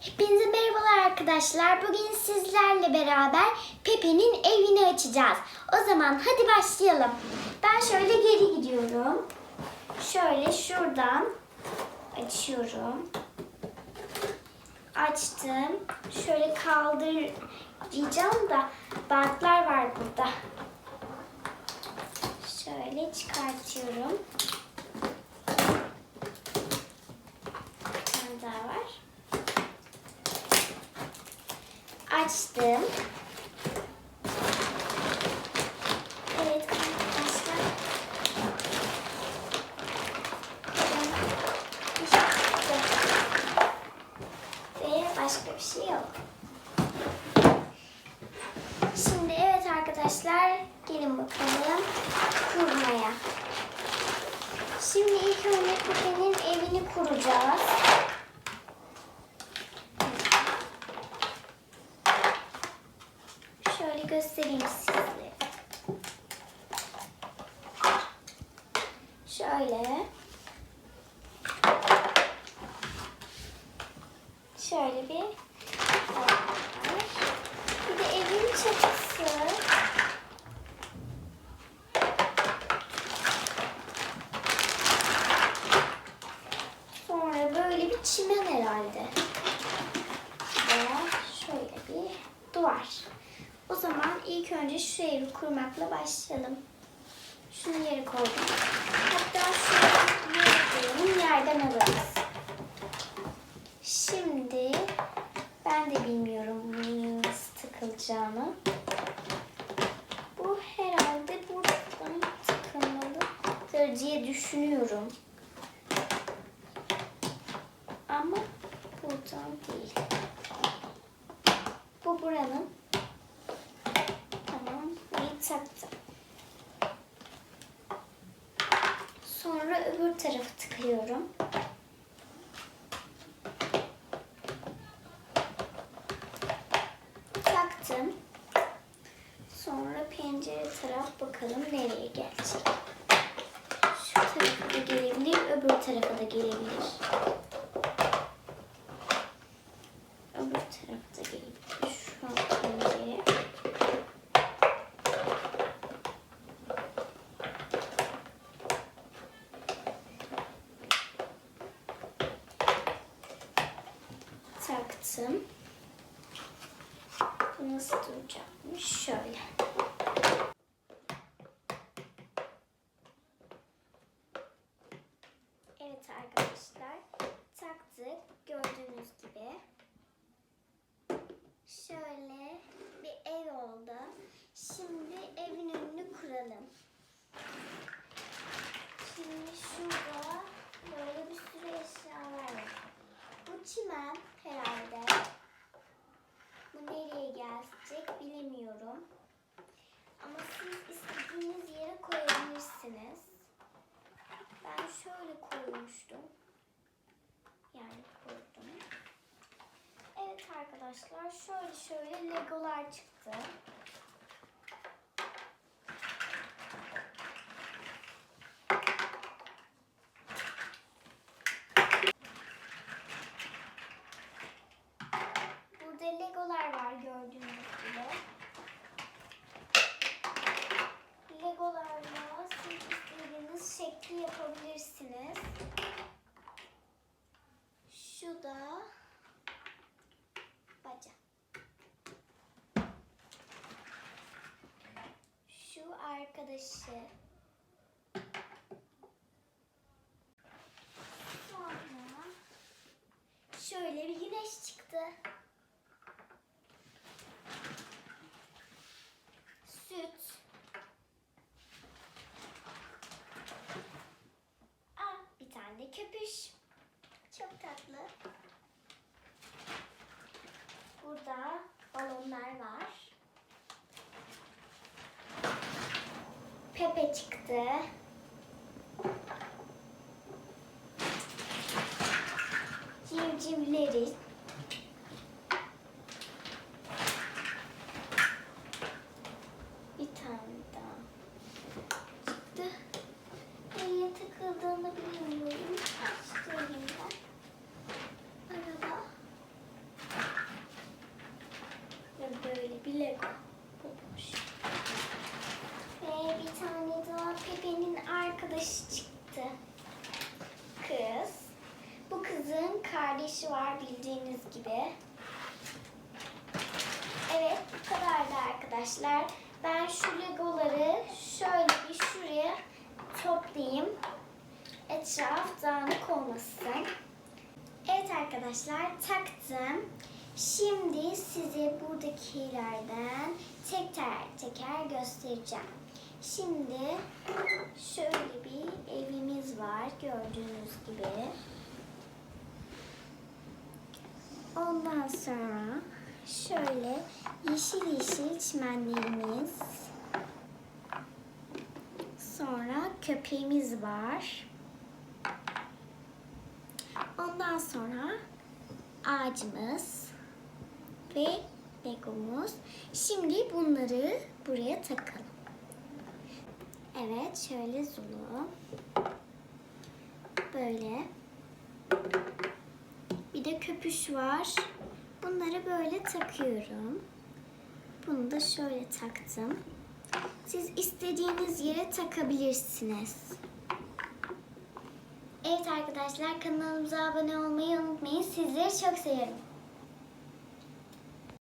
Hepinize merhabalar arkadaşlar. Bugün sizlerle beraber Pepe'nin evini açacağız. O zaman hadi başlayalım. Ben şöyle geri gidiyorum. Şöyle şuradan açıyorum. Açtım. Şöyle kaldıracağım da bantlar var burada. Şöyle çıkartıyorum. Bir tane daha var. Açtım. Evet arkadaşlar. Ve başka bir şey yok. Şimdi evet arkadaşlar gelin bakalım kurmaya. Şimdi ilk önce Pepe'nin evini kuracağız. Şöyle göstereyim sizlere. Şöyle. Şöyle bir. Bir de evin çatısı. Sonra böyle bir çimen herhalde. Ve şöyle bir duvar. O zaman ilk önce şu evi kurmakla başlayalım. Şunu yere koydum. Hatta koyalım yerden alırız. Şimdi ben de bilmiyorum nasıl takılacağını. Bu herhalde buradan takılmalıdır diye düşünüyorum. Ama buradan değil. Bu buranın. Tamam. Burayı taktım. Sonra öbür tarafı tıkıyorum. Taktım. Sonra pencere taraf bakalım nereye gelecek. Şu tarafa da gelebilir, öbür tarafa da gelebilir. Öbür tarafa da gelebilir. Şu an pencere. Taktım. Bu nasıl duracakmış? Şöyle. Evet arkadaşlar. Taktık. Gördüğünüz gibi. Şöyle bir ev oldu. Şimdi evin önünü kuralım. Şimdi şurada böyle bir sürü eşyalar var. Bu çimen herhalde. Bu nereye gelecek bilemiyorum. Ama siz istediğiniz yere koyabilirsiniz. Ben şöyle koymuştum. Yani koydum. Evet arkadaşlar şöyle şöyle legolar çıktı. Burada legolar var gördüğünüz gibi. Legolarla siz istediğiniz şekli yapabilirsiniz. Da bacak. Şu arkadaşı. Sonra şöyle bir güneş çıktı. Süt. Aa, bir tane de köpüş. Çok tatlı. Burada balonlar var. Pepe çıktı. Civcivleri. Bir tane daha çıktı. Nereye takıldığını bilmiyorum. Açtığımda araba bir Lego. Bu boş. Ve bir tane daha Pepe'nin arkadaşı çıktı. Kız. Bu kızın kardeşi var bildiğiniz gibi. Evet bu kadardı arkadaşlar. Ben şu legoları şöyle bir şuraya toplayayım. Etraf dağınık olmasın. Evet arkadaşlar taktım. Şimdi size buradakilerden teker teker göstereceğim. Şimdi şöyle bir evimiz var gördüğünüz gibi. Ondan sonra şöyle yeşil yeşil çimenlerimiz. Sonra köpeğimiz var. Ondan sonra ağacımız ve legomuz. Şimdi bunları buraya takalım. Evet, şöyle Zulu. Böyle. Bir de köpüş var. Bunları böyle takıyorum. Bunu da şöyle taktım. Siz istediğiniz yere takabilirsiniz. Evet arkadaşlar kanalımıza abone olmayı unutmayın. Sizleri çok seviyorum.